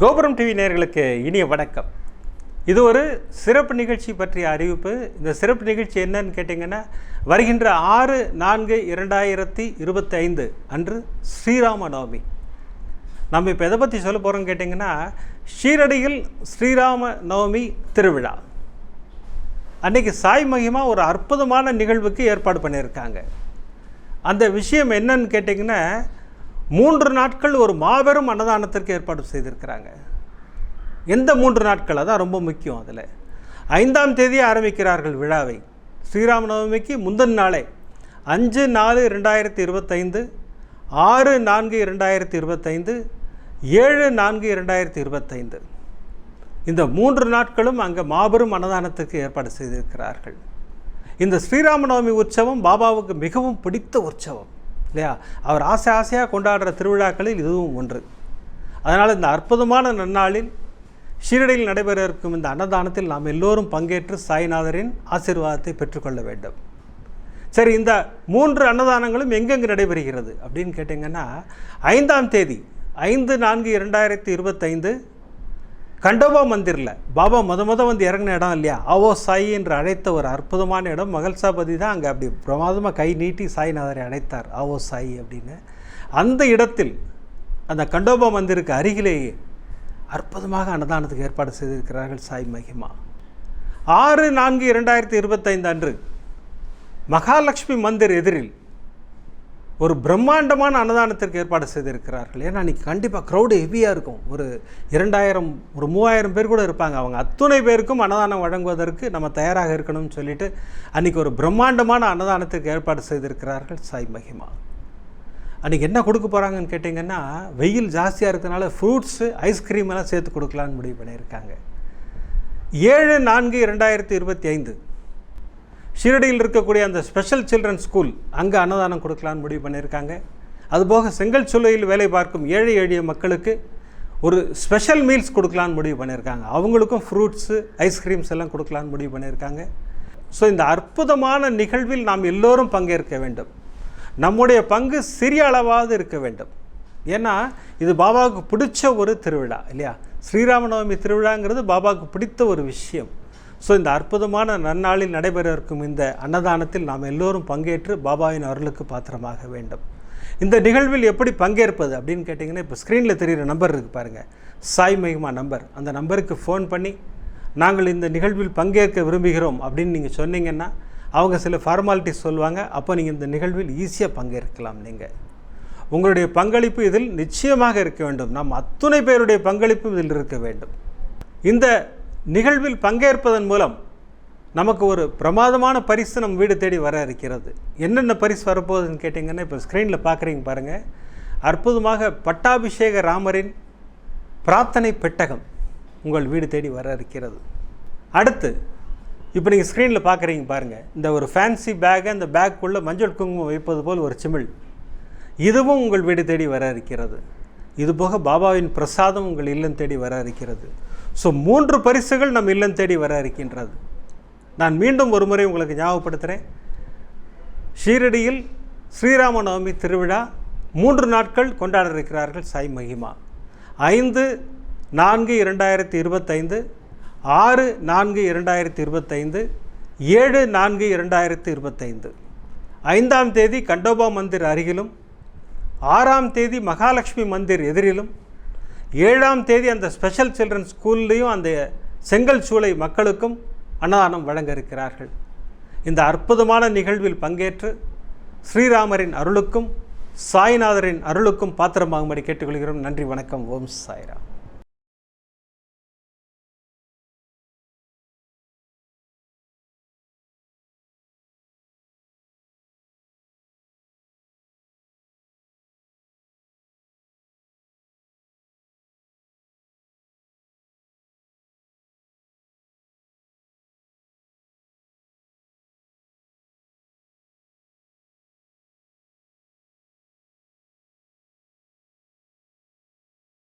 கோபுரம் டிவி நேர்களுக்கு இனிய வணக்கம். இது ஒரு சிறப்பு நிகழ்ச்சி பற்றிய அறிவிப்பு. இந்த சிறப்பு நிகழ்ச்சி என்னன்னு கேட்டிங்கன்னா வருகின்ற ஆறு நான்கு இரண்டாயிரத்தி இருபத்தி ஐந்து அன்று ஸ்ரீராம நவமி நம்ம இப்போ எதை பற்றி சொல்ல போகிறோம்னு கேட்டிங்கன்னா ஷீரடியில் ஸ்ரீராம நவமி திருவிழா. அன்றைக்கி சாய் மகிமா ஒரு அற்புதமான நிகழ்வுக்கு ஏற்பாடு பண்ணியிருக்காங்க. அந்த விஷயம் என்னன்னு கேட்டிங்கன்னா மூன்று நாட்கள் ஒரு மாபெரும் அன்னதானத்திற்கு ஏற்பாடு செய்திருக்கிறாங்க. எந்த மூன்று நாட்கள்? அதான் ரொம்ப முக்கியம் அதில். ஐந்தாம் தேதி ஆரம்பிக்கிறார்கள் விழாவை. ஸ்ரீராம நவமிக்கு முந்தின நாளே. அஞ்சு நாலு ரெண்டாயிரத்தி இருபத்தைந்து ஆறு நான்கு இரண்டாயிரத்தி இருபத்தைந்து ஏழு நான்கு இரண்டாயிரத்தி இருபத்தைந்து. இந்த மூன்று நாட்களும் அங்கே மாபெரும் அன்னதானத்துக்கு ஏற்பாடு செய்திருக்கிறார்கள். இந்த ஸ்ரீராம நவமி உற்சவம் பாபாவுக்கு மிகவும் பிடித்த உற்சவம். இல்லையா? அவர் ஆசை ஆசையாக கொண்டாடுற திருவிழாக்களில் இதுவும் ஒன்று. அதனால் இந்த அற்புதமான நன்னாளில் ஷீரடியில் நடைபெற இருக்கும் இந்த அன்னதானத்தில் நாம் எல்லோரும் பங்கேற்று சாய்நாதரின் ஆசீர்வாதத்தை பெற்றுக்கொள்ள வேண்டும். சரி இந்த மூன்று அன்னதானங்களும் எங்கெங்கு நடைபெறுகிறது அப்படின்னு கேட்டிங்கன்னா ஐந்தாம் தேதி ஐந்து நான்கு இரண்டாயிரத்தி இருபத்தைந்து கண்டோபா மந்திரில் பாபா முத முத வந்து இறங்கின இடம் இல்லையா? அவோ சாய் என்று அழைத்த ஒரு அற்புதமான இடம். மகள்சாபதி தான் அங்கே அப்படி பிரமாதமாக கை நீட்டி சாய்நாதரை அழைத்தார் அவோ சாய் அப்படின்னு. அந்த இடத்தில் அந்த கண்டோபா மந்திருக்கு அருகிலேயே அற்புதமாக அன்னதானத்துக்கு ஏற்பாடு செய்திருக்கிறார்கள் சாய் மகிமா. ஆறு நான்கு இரண்டாயிரத்தி இருபத்தைந்து அன்று மகாலட்சுமி மந்திர் எதிரில் ஒரு பிரம்மாண்டமான அன்னதானத்திற்கு ஏற்பாடு செய்திருக்கிறார்கள். ஏன்னா அன்றைக்கி கண்டிப்பாக க்ரௌடு ஹெவியாக இருக்கும். ஒரு இரண்டாயிரம் ஒரு மூவாயிரம் பேர் கூட இருப்பாங்க. அவங்க அத்துணை பேருக்கும் அன்னதானம் வழங்குவதற்கு நம்ம தயாராக இருக்கணும்னு சொல்லிட்டு அன்றைக்கி ஒரு பிரம்மாண்டமான அன்னதானத்திற்கு ஏற்பாடு செய்திருக்கிறார்கள் சாய் மகிமா. அன்றைக்கி என்ன கொடுக்க போகிறாங்கன்னு கேட்டிங்கன்னா வெயில் ஜாஸ்தியாக இருக்கிறதுனால ஃப்ரூட்ஸு ஐஸ்கிரீம் எல்லாம் சேர்த்து கொடுக்கலான்னு முடிவு பண்ணியிருக்காங்க. ஏழு நான்கு இரண்டாயிரத்தி இருபத்தி ஐந்து. ஷீரடியில் இருக்கக்கூடிய அந்த ஸ்பெஷல் சில்ட்ரன் ஸ்கூல் அங்கே அன்னதானம் கொடுக்கலான்னு முடிவு பண்ணியிருக்காங்க. அதுபோக செங்கல் சூளையில் வேலை பார்க்கும் ஏழை எளிய மக்களுக்கு ஒரு ஸ்பெஷல் மீல்ஸ் கொடுக்கலான்னு முடிவு பண்ணியிருக்காங்க. அவங்களுக்கும் ஃப்ரூட்ஸு ஐஸ்கிரீம்ஸ் எல்லாம் கொடுக்கலான்னு முடிவு பண்ணியிருக்காங்க. ஸோ இந்த அற்புதமான நிகழ்வில் நாம் எல்லோரும் பங்கேற்க வேண்டும். நம்முடைய பங்கு சிறிய அளவாவது இருக்க வேண்டும். ஏன்னா இது பாபாவுக்கு பிடிச்ச ஒரு திருவிழா இல்லையா? ஸ்ரீராமநவமி திருவிழாங்கிறது பாபாவுக்கு பிடித்த ஒரு விஷயம். ஸோ இந்த அற்புதமான நன்னாளில் நடைபெற இருக்கும் இந்த அன்னதானத்தில் நாம் எல்லோரும் பங்கேற்று பாபாவின் அருளுக்கு பாத்திரமாக வேண்டும். இந்த நிகழ்வில் எப்படி பங்கேற்பது அப்படின்னு கேட்டிங்கன்னா இப்போ ஸ்க்ரீனில் தெரிகிற நம்பர் இருக்குது பாருங்கள் சாய் மகிமா நம்பர் அந்த நம்பருக்கு ஃபோன் பண்ணி நாங்கள் இந்த நிகழ்வில் பங்கேற்க விரும்புகிறோம் அப்படின்னு நீங்கள் சொன்னீங்கன்னா அவங்க சில ஃபார்மாலிட்டிஸ் சொல்லுவாங்க. அப்போ நீங்கள் இந்த நிகழ்வில் ஈஸியாக பங்கேற்கலாம் நீங்கள் உங்களுடைய பங்களிப்பு இதில் நிச்சயமாக இருக்க வேண்டும். நம் அத்துணை பேருடைய பங்களிப்பும் இதில் இருக்க வேண்டும். இந்த நிகழ்வில் பங்கேற்பதன் மூலம் நமக்கு ஒரு பிரமாதமான பரிசு நம் வீடு தேடி வர இருக்கிறது. என்னென்ன பரிசு வரப்போகுதுன்னு கேட்டிங்கன்னா இப்போ ஸ்க்ரீனில் பார்க்குறீங்க பாருங்கள் அற்புதமாக பட்டாபிஷேக ராமரின் பிரார்த்தனை பெட்டகம் உங்கள் வீடு தேடி வர இருக்கிறது. அடுத்து இப்போ நீங்கள் ஸ்க்ரீனில் பார்க்குறீங்க பாருங்கள் இந்த ஒரு ஃபேன்சி பேக்கை அந்த பேக்குள்ளே மஞ்சள் குங்குமம் வைப்பது போல் ஒரு சிமிழ். இதுவும் உங்கள் வீடு தேடி வர இருக்கிறது. இதுபோக பாபாவின் பிரசாதம் உங்கள் இல்லம் தேடி வர இருக்கிறது. ஸோ மூன்று பரிசுகள் நம் இல்லம் தேடி வர இருக்கின்றது. நான் மீண்டும் ஒரு முறை உங்களுக்கு ஞாபகப்படுத்துகிறேன் ஷீரடியில் ஸ்ரீராம நவமி திருவிழா மூன்று நாட்கள் கொண்டாட இருக்கிறார்கள் சாய் மகிமா. ஐந்து நான்கு இரண்டாயிரத்தி இருபத்தைந்து ஆறு நான்கு இரண்டாயிரத்தி இருபத்தைந்து ஏழு நான்கு இரண்டாயிரத்தி இருபத்தைந்து. ஐந்தாம் தேதி கண்டோபா மந்திர் அருகிலும் ஆறாம் தேதி மகாலட்சுமி மந்திர் எதிரிலும் ஏழாம் தேதி அந்த ஸ்பெஷல் சில்ட்ரன் ஸ்கூல்லையும் அந்த செங்கல் சூளை மக்களுக்கும் அன்னதானம் வழங்க இருக்கிறார்கள் இந்த அற்புதமான நிகழ்வில் பங்கேற்று ஸ்ரீராமரின் அருளுக்கும் சாய்நாதரின் அருளுக்கும் பாத்திரமாகும்படி கேட்டுக்கொள்கிறோம். நன்றி வணக்கம். ஓம் சாய்ராம்.